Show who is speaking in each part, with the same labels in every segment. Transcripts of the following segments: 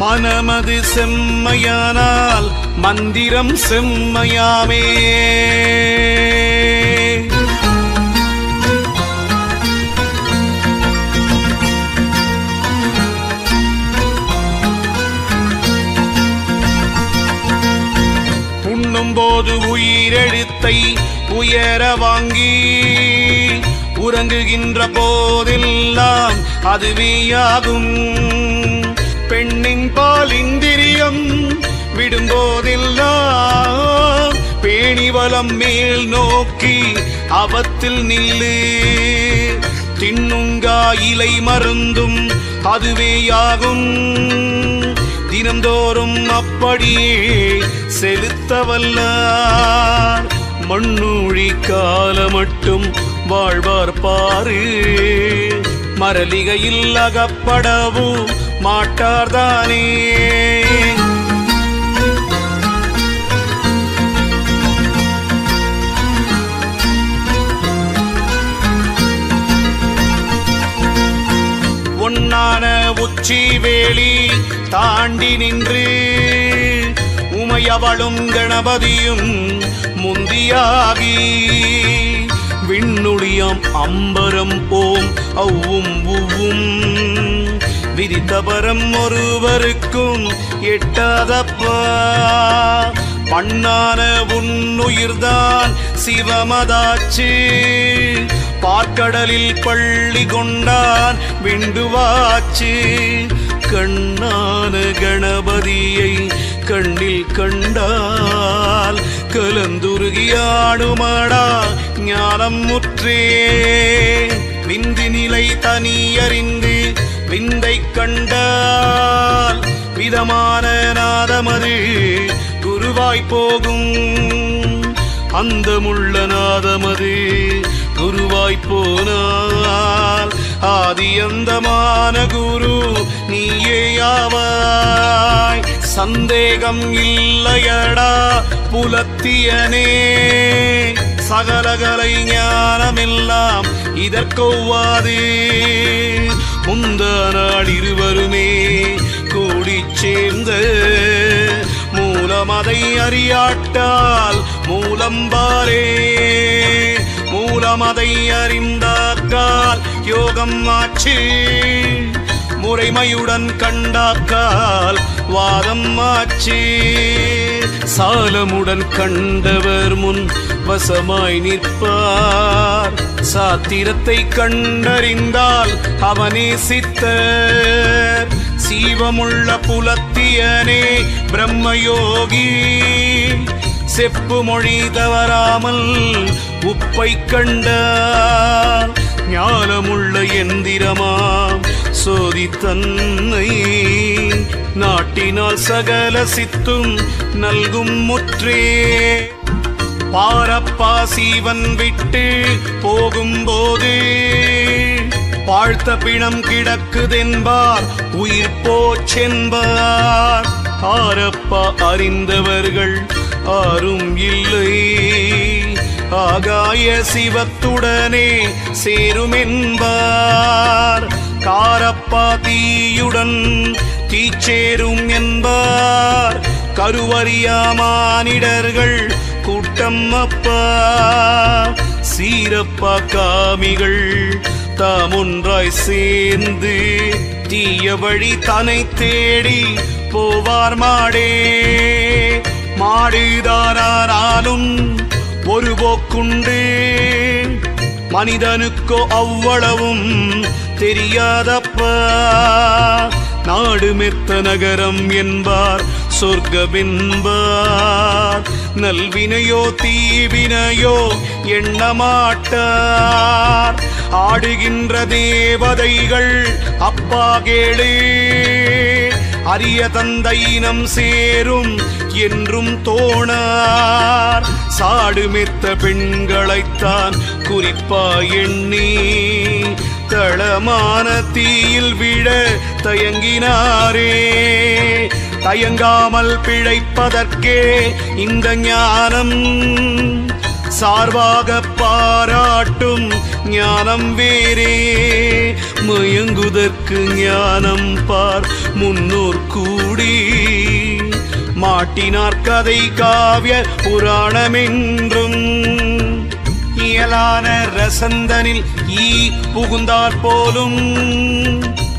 Speaker 1: மனமது செம்மையானால் மந்திரம் செம்மையாமே. போது உயிரெழுத்தை உயர வாங்கி உறங்குகின்ற போதெல்லாம் அதுவேயாகும். பெண்ணின் பால் இந்திரியம் விடும்போதெல்லாம் பேணிவலம் மேல் நோக்கி அவத்தில் நில்லு. தின்னுங்கா இலை மருந்தும் அதுவேயாகும். தினந்தோறும் அப்படியே செலுத்த வல்லார் மண்ணூழி கால மட்டும் வாழ்வார் பாரு. மரலிகையில் அகப்படவும் மாட்டார்தானே? ஒன்னான உச்சி வேலி தாண்டி நின்று உமையவளும் கணபதியும் முந்தியாகி விண்ணுடியாம் அம்பரம் ஓம் அவ்வும் உவ்வும் விதித்தபரம் ஒருவருக்கும் எட்டாதப்பா. பண்ணான உன்னுயிர்தான் சிவமதாச்சு. பார்க்கடலில் பள்ளி கொண்டான் விண்டுவாச்சு. கண்ணான கணபதியை கண்ணில் கண்டால் கலந்துருகியாடுமாடா ஞானம் முற்றே விந்தி நிலை தனியறிந்து விந்தை கண்டால் விதமான நாதமது குருவாய் போகும். அந்தமுள்ள நாதமது குருவாய் போனால் ஆதி குரு நீயேயாவாய் சந்தேகம் இல்லையடா புலத்தியனே. சகலகலை ஞானமெல்லாம் இதற்கொவ்வாதே. முந்த நாள் இருவருமே கூடிச் சேர்ந்த மூலமதை அறியாட்டால் மூலம்பாரே மூலமதை அறிந்தாக்கால் யோகம் ஆச்சு. முறைமையுடன் கண்டாக்கால் வாதம் ஆச்சு. சாலமுடன் கண்டவர் முன் வசமாய் நிற்பார். சாத்திரத்தை கண்டறிந்தால் அவனே சித்தர். சீவமுள்ள புலத்தியனே பிரம்மயோகி. செப்பு மொழி தவறாமல் உப்பை கண்டால் ஞானமுள்ள எந்திரமாம். சோதி தன்னை நாட்டினால் சகல சித்தும் நல்கும் முற்றே. பாரப்பா சீவன் விட்டு போகும்போது வாழ்த்த பிணம் கிடக்குதென்பார் உயிர் போச்சென்பார். ஆரப்பா அறிந்தவர்கள் ஆரும் இல்லை. ஆகாய சிவத்துடனே சேருமென்பார். காரப்பா தீயுடன் தீச்சேரும் என்பார். கருவறியாமானிடர்கள் கூட்டம் அப்பா. சீரப்பா காமிகள் தாமொன்றாய் சேர்ந்து தீய வழி தனை தேடி போவார் மாடே. மாடுதாரானாலும் ஒரு போக்குண்டு. மனிதனுக்கோ அவ்வளவும் தெரியாதப்பா. நாடு மெத்த நகரம் என்பார் சொர்க்கமென்பார் நல்வினையோ தீவினையோ எண்ணமாட்டார். ஆடுகின்ற தேவதைகள் அப்பா கேளே. அரிய தந்தையினம் சேரும் என்றும் தோணார். சாடுமெத்த பெண்களைத்தான் குறிப்பா எண்ணி. தளமான தீயில் விழ தயங்கினாரே. தயங்காமல் பிழைப்பதற்கே இந்த ஞானம் சார்பாக பாராட்டும் ஞானம் வேறே. மயங்குதற்கு ஞானம் பார் முன்னோர் கூடி. மாட்டினார் கதை காவிய புராணமென்றும் இயலான ரசந்தனில் ஈ புகுந்தார் போலும்.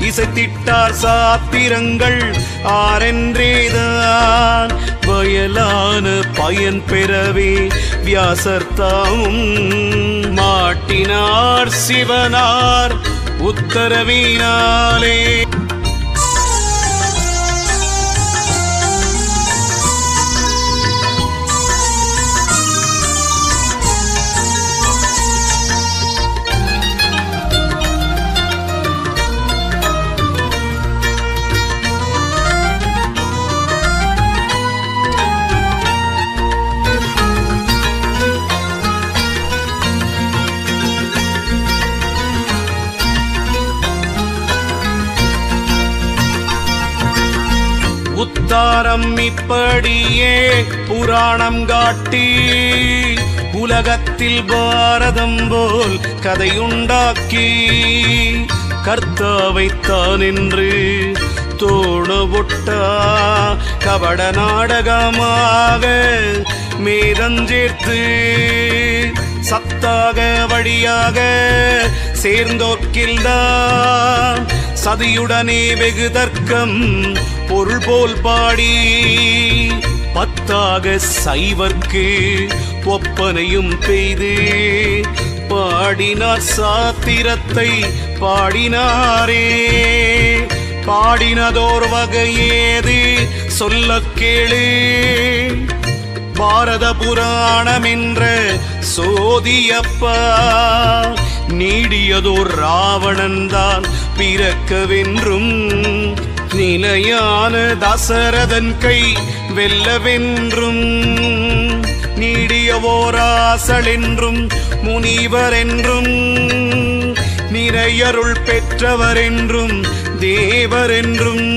Speaker 1: இசைத்திட்டார் சாத்திரங்கள் ஆரென்றேதான். வயலான பயன் பெறவே வியாசர்த்தாமும் மாட்டினார் சிவனார் உத்தரவினாலே படியே புராணம் காட்டி உலகத்தில் பாரதம் போல் கதையுண்டாக்கி கர்த்தாவைத்தான் என்று தோணவொட்டா கபட நாடகமாக மேதஞ்சேர்த்து சத்தாக வழியாக சேர்ந்தோக்கில்தான் சதியுடனே வெகு தர்க்கம் பொருள் போல் பாடி பத்தாக சைவர்க்கு ஒப்பனையும் பெய்து பாடினார் சாத்திரத்தை பாடினாரே. பாடினதோர் வகையேது சொல்ல கேளு. பாரத புராணம் என்ற சோதியப்பா நீடியதோர் ராவணன்தான் பிறக்கவென்றும் நிலையான தசரதன் கை வெல்லவென்றும் நீடிய ஓராசலென்றும் முனிவர் என்றும் நிறையருள் பெற்றவர் என்றும் தேவர் என்றும்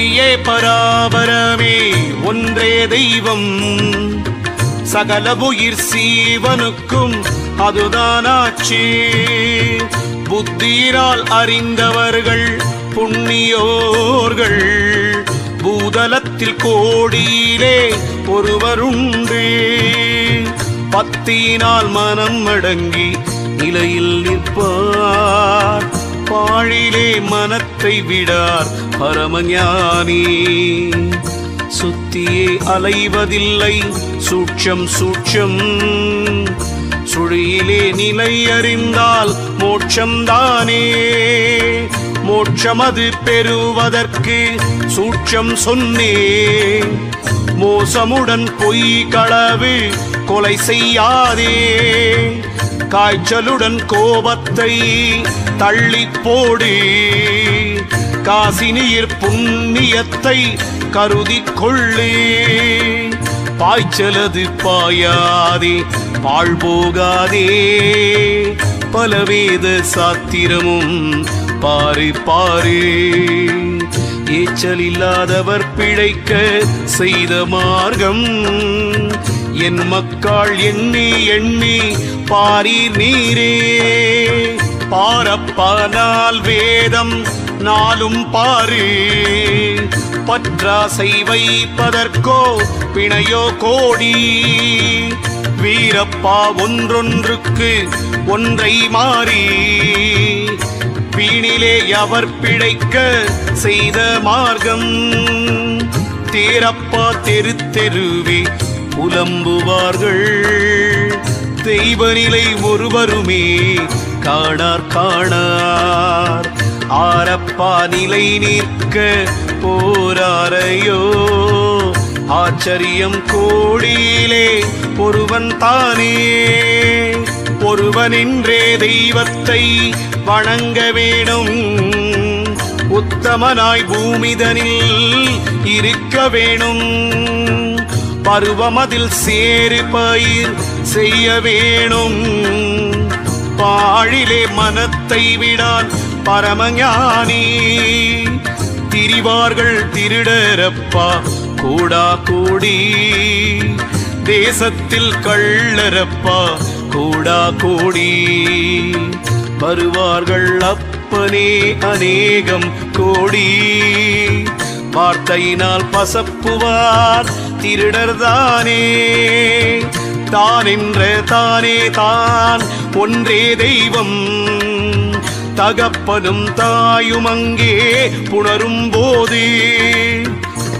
Speaker 1: சத்தியே பராபரமே ஒன்றே தெய்வம். சகல உயிர் சீவனுக்கும் அதுதானாச்சு. புத்தியினால் அறிந்தவர்கள் புண்ணியோர்கள். பூதலத்தில் கோடியிலே ஒருவருண்டு. பத்தியினால் மனம் அடங்கி நிலையில் நிற்பார். பாழிலே மனத்தை விடார் பரமஞானி. சுத்தியே அலைவதில்லை சூட்சம் சூட்சம். சுழியிலே நிலை அறிந்தால் மோட்சம் தானே மோட்சமது பெறுவதற்கு சூட்சம் சொன்னே. மோசமுடன் பொய் களவு கொலை செய்யாதே. காய்ச்சலுடன் கோபத்தை தள்ளி போடு. காசினியர் புண்ணியத்தை கருதி கொள்ளு. பாய்ச்சலது பாயாதே பாழ் போகாதே. பலவேத சாத்திரமும் பாரு பாரு. ஏச்சல் இல்லாதவர் பிழைக்க செய்த மார்க்கம். என் மக்காள் எண்ணி எண்ணி பாரீர் நீரே. பாரப்பானால் வேதம் நாளும் பாரு. பற்றாசை வைப்பதற்கோ பிணையோ கோடி. வீரப்பா ஒன்றொன்றுக்கு ஒன்றை மாறி. வீணிலே அவர் பிழைக்க செய்த மார்க்கம். தேரப்பா தெரு தெருவே புலம்புவார்கள் தெய்வநிலை ஒருவருமே காணார் காணார். ஆரப்பா நிலை நிற்க போராரையோ. ஆச்சரியம் கோடியிலே ஒருவன் தானே. ஒருவனின்றே தெய்வத்தை வணங்க வேணும் உத்தமனாய் பூமிதனில் இருக்க வேணும் பருவமதில் சேறு பயிர் செய்ய வேணும். பாழிலே மனத்தை விடான் பரமஞானி. திரிவார்கள் திருடரப்பா கூடா கூடி. தேசத்தில் கள்ளரப்பா கூடா கூடி. வருவார்கள் அப்பனே அநேகம் கோடி. வார்த்தையினால் பசப்புவார் திருடர்தானே? தான் என்ற தானே தான் ஒன்றே தெய்வம். தகப்பனும் தாயும் அங்கே புணரும் போது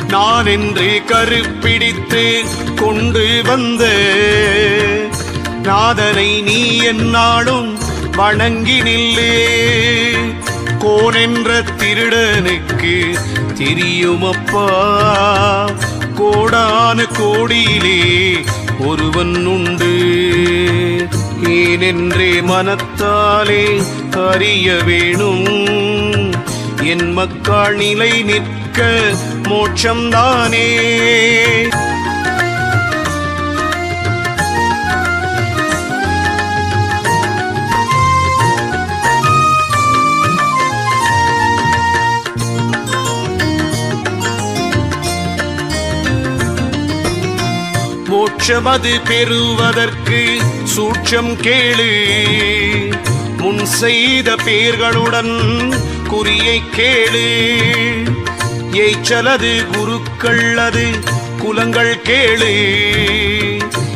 Speaker 1: நான் என்று கருப்பிடித்து கொண்டு வந்த. நாதனை நீ என்னாலும் வணங்கி நில்லு. கோனென்ற திருடனுக்கு தெரியுமப்பா. கோடான கோடியிலே ஒருவன் உண்டு. ஏனென்றே மனத்தாலே அறிய வேணும். என் மக்கள் நிலை நிற்க மோட்சம்தானே. மோட்சமது பெறுவதற்கு சூட்சம் கேளு. முன் செய்த பேர்களுடன் குறியை கேளு. ஏய்ச்சலது குருக்கள் அது குலங்கள் கேளு.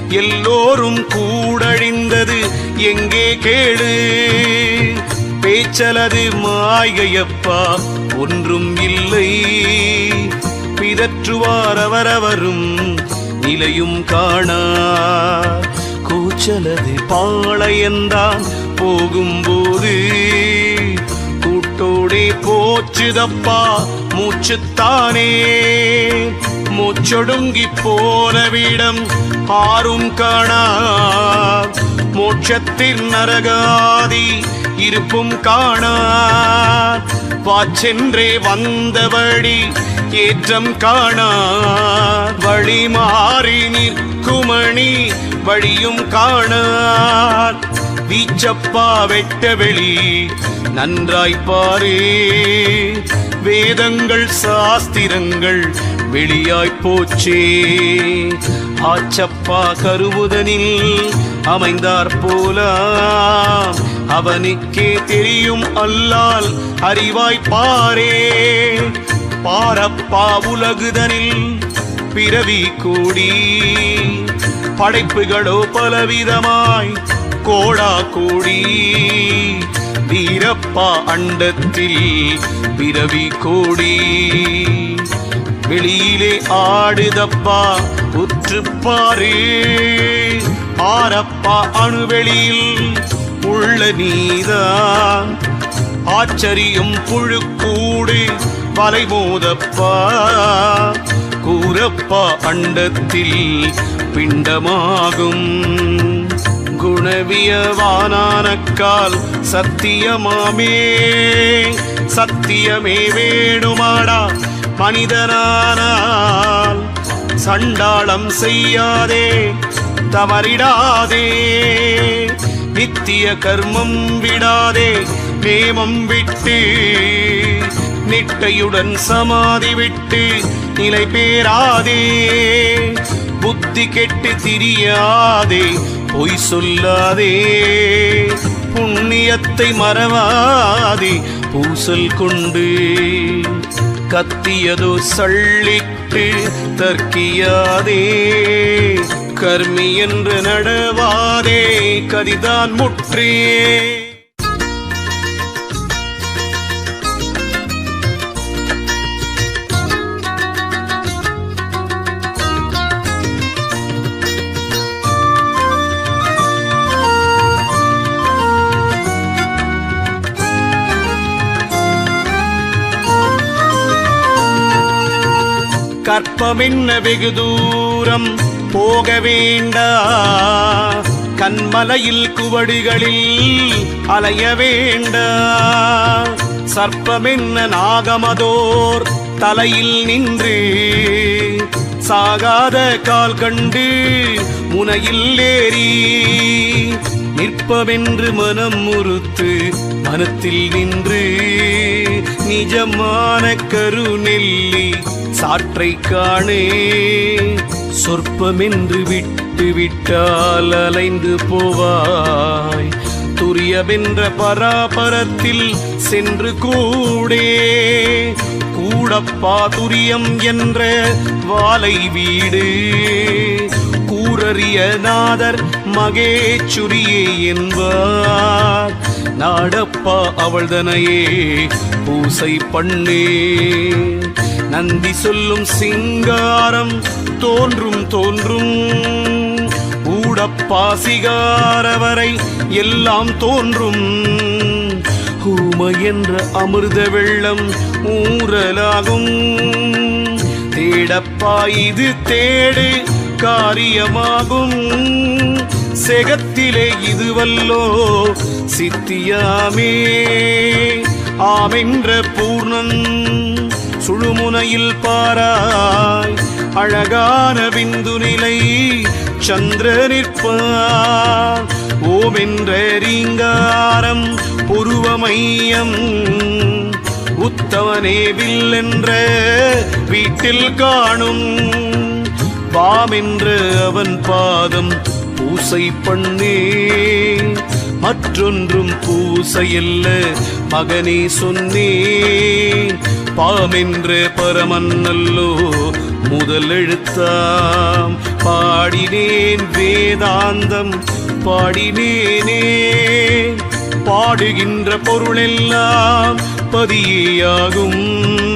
Speaker 1: எல்லோரும் கூடழிந்தது எங்கே கேளு. பேச்சலது மாயையப்பா ஒன்றும் இல்லை. பிதற்றுவார் அவரவரும் நிலையும் காணா. கூச்சலது பாளையந்தான் போகும்போது கூட்டோடே போச்சுதப்பா. மூச்சுத்தானே. மூச்சொடுங்கி போனவிடம் ஆறும் காணா. மோட்சத்தின் நரகாதி இருப்பும் காணா. வாச்சென்றே வந்த வழி ஏற்றம் காணா வழி மாறி நிற்குமணி வழியும் காணார். வீச்சப்பா வெட்ட வெளி நன்றாய்ப்பாரே வேதங்கள் சாஸ்திரங்கள் வெளியாய் போச்சே. ஆச்சப்பா கருவுதனில் அமைந்தார் போலாம். அவனுக்கே தெரியும் அல்லால் அறிவாய் பாரே. பாரப்பா உலகுதனில் பிறவி கூடி. படைப்புகளோ பலவிதமாய் கோடா கூடி. வீரப்பா அண்டத்தில் பிறவி கூடி. வெளியிலே ஆடுதப்பா உற்றுப்பாரு. ஆரப்பா அணுவெளியில் உள்ள நீதான் ஆச்சரியம் புழுக்கூடு வலைமோதப்பா. கூறப்பா அண்டத்தில் பிண்டமாகும். குணவியவானானக்கால் சத்தியமாமே. சத்தியமே வேணுமாடா மனிதனானால். சண்டாளம் செய்யாதே தவறிடாதே. நித்திய கர்மம் விடாதே நேமம் விட்டு நிட்டையுடன் சமாதி விட்டு நிலை பேராதே. புத்தி கெட்டு திரியாதே பொய் சொல்லாதே. புண்ணியத்தை மறவாதே பூசல் கொண்டு கத்தியதோ சள்ளிட்டு தர்க்கியாதே கர்மி என்று நடவாதே கதிதான் முற்றியே கற்பமின்ன வெகு தூரம் போக வேண்டா. கண்மலையில் குவடிகளில் அலைய வேண்டா. சர்ப்பமென்ன நாகமதோர் தலையில் நின்று சாகாத கால் கண்டு முனையில் ஏறி நிற்பவென்று மனம் முறுத்து மனத்தில் நின்று நிஜமான கருநெல்லி சாற்றை காணே. சொற்பமென்று விட்டு விட்டால் அலைந்து போவாய். துரியவென்ற பராபரத்தில் சென்று கூடே. கூடப்பா துரியம் என்ற வாலை வீடு. கூரறிய நாதர் மகேச்சுரியே என்பார். நாடப்பா அவள்தனையே பூசை பண்ணே. நந்தி சொல்லும் சிங்காரம் தோன்றும் தோன்றும். ஊடப்பாசிகாரவரை எல்லாம் தோன்றும். ஊமை என்ற அமிர்த வெள்ளம் ஊரலாகும் தேடப்பா இது தேடு காரியமாகும். செகத்திலே இதுவல்லோ சித்தியாமே. ஆமென்ற பூர்ணன் சுழுமுனையில் பாராய் அழகான விந்து நிலை சந்திர நிற்பார். ஓமென்ற ரீங்காரம் புருவமையம் உத்தவனே வில்லென்ற வீட்டில் காணும். பாமென்று அவன் பாதம் பூசை பண்ணே. மற்றொன்றும் பூசையல்ல மகனே சொன்னே. பாமென்ற பரமன் அல்லோ முதல் எழுத்தாம். பாடினேன் வேதாந்தம் பாடினேனே. பாடுகின்ற பொருளெல்லாம் பதியேயாகும்.